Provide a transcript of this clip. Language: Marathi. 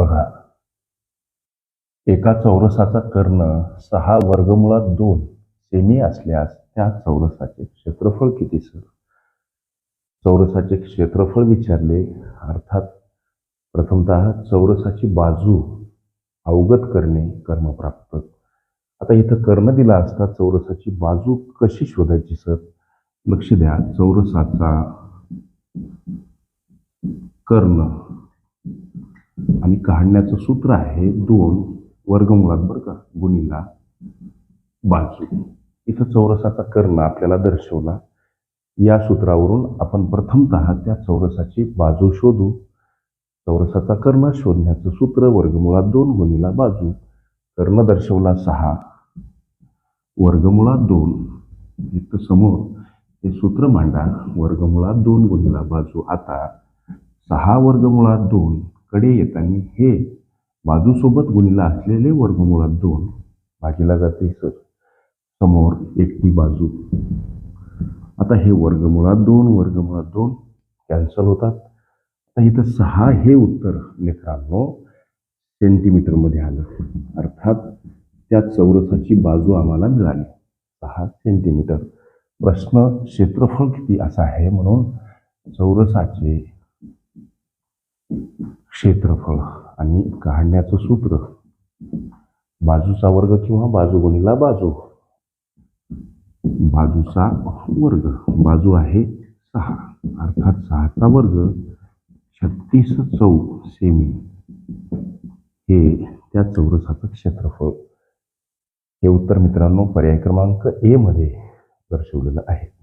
बघा. एका चौरसाचा कर्ण सहा वर्गमुळात दोन सेमी असल्यास त्या चौरसाचे क्षेत्रफळ किती सर? चौरसाचे क्षेत्रफळ विचारले अर्थात प्रथमतः चौरसाची बाजू अवगत करणे कर्मप्राप्त. आता इथं कर्ण दिला असता चौरसाची बाजू कशी शोधायची सर? लक्ष द्या. चौरसाचा कर्ण आणि काढण्याचं सूत्र आहे दोन वर्गमुळात बरं का गुणीला बाजू. इथं चौरसाचा कर्ण आपल्याला दर्शवला. या सूत्रावरून आपण प्रथमतः त्या चौरसाची बाजू शोधू. चौरसाचा कर्ण शोधण्याचं सूत्र वर्गमुळात दोन गुणीला बाजू. कर्ण दर्शवला सहा वर्गमुळात दोन. इथं समोर हे सूत्र मांडा. वर्गमुळात दोन गुणीला बाजू. आता सहा वर्गमुळात दोन कडे येताना हे बाजूसोबत गुणीला असलेले वर्गमुळात दोन भागीला जाते सर. समोर एकटी बाजू. आता हे वर्गमुळात दोन वर्गमुळात दोन कॅन्सल होतात. आता इथं सहा हे उत्तर लेकरांनो सेंटीमीटरमध्ये आलं. अर्थात त्या चौरसाची बाजू आम्हाला मिळाली. सहा सेंटीमीटर. प्रश्न क्षेत्रफळ किती असा आहे म्हणून चौरसाचे क्षेत्रफळ आणि काढण्याचं सूत्र. बाजूचा वर्ग किंवा बाजू गुणीला बाजू. बाजूचा वर्ग बाजू आहे सहा. अर्थात सहाचा वर्ग छत्तीस चौ सेमी. हे त्या चौरसाचं क्षेत्रफळ. हे उत्तर मित्रांनो पर्याय क्रमांक ए मध्ये दर्शवलेलं आहे.